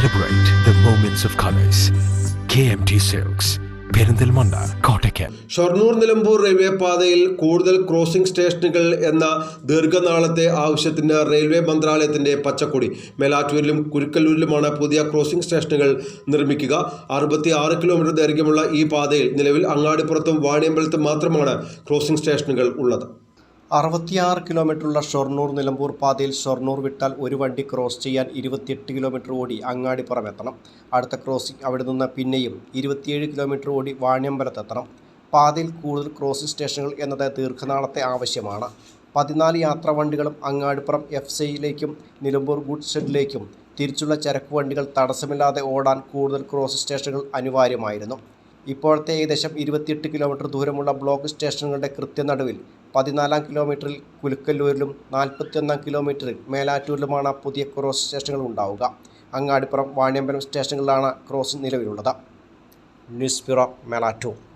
Celebrate the moments of colors. KMT silks Perinthalmanna Kottakkal Shoranur Nilambur railway പാതയിൽ കൂടുതൽ crossing സ്റ്റേഷനുകൾ എന്ന ദീർഘനാളത്തെ ആവശ്യത്തിന് റെയിൽവേ മന്ത്രാലയത്തിന്റെ പച്ചക്കൊടി. മേലാറ്റൂരിലും കുരുക്കല്ലൂരിലുമാണ് പുതിയ ക്രോസിംഗ് സ്റ്റേഷനുകൾ നിർമ്മിക്കുക. അറുപത്തി ആറ് കിലോമീറ്റർ ദൈർഘ്യമുള്ള ഈ പാതയിൽ നിലവിൽ അങ്ങാടിപ്പുറത്തും വാണിയമ്പലത്തും മാത്രമാണ് ക്രോസിംഗ് സ്റ്റേഷനുകൾ ഉള്ളത്. അറുപത്തിയാറ് കിലോമീറ്ററുള്ള ഷൊർണൂർ നിലമ്പൂർ പാതയിൽ ഷൊർണൂർ വിട്ടാൽ ഒരു വണ്ടി ക്രോസ് ചെയ്യാൻ ഇരുപത്തിയെട്ട് കിലോമീറ്റർ ഓടി അങ്ങാടിപ്പുറം എത്തണം അടുത്ത ക്രോസിംഗ് അവിടെ നിന്ന് പിന്നെയും ഇരുപത്തിയേഴ് കിലോമീറ്റർ ഓടി വാണിയമ്പലത്തെത്തണം പാതയിൽ കൂടുതൽ ക്രോസിംഗ് സ്റ്റേഷനുകൾ എന്നത് ദീർഘനാളത്തെ ആവശ്യമാണ്. പതിനാല് യാത്രാ വണ്ടികളും അങ്ങാടിപ്പുറം എഫ് സിയിലേക്കും നിലമ്പൂർ ഗുഡ് ഷെഡിലേക്കും തിരിച്ചുള്ള ചരക്ക് വണ്ടികൾ തടസ്സമില്ലാതെ ഓടാൻ കൂടുതൽ ക്രോസ് സ്റ്റേഷനുകൾ അനിവാര്യമായിരുന്നു. ഇപ്പോഴത്തെ ഏകദേശം ഇരുപത്തിയെട്ട് കിലോമീറ്റർ ദൂരമുള്ള ബ്ലോക്ക് സ്റ്റേഷനുകളുടെ കൃത്യനടുവിൽ പതിനാലാം കിലോമീറ്ററിൽ കുലുക്കല്ലൂരിലും നാൽപ്പത്തിയൊന്നാം കിലോമീറ്ററിൽ മേലാറ്റൂരിലുമാണ് പുതിയ ക്രോസ് സ്റ്റേഷനുകൾ ഉണ്ടാവുക. അങ്ങാടിപ്പുറം വാണിയമ്പലം സ്റ്റേഷനുകളിലാണ് ക്രോസ് നിലവിലുള്ളത്. News bureau Melattur.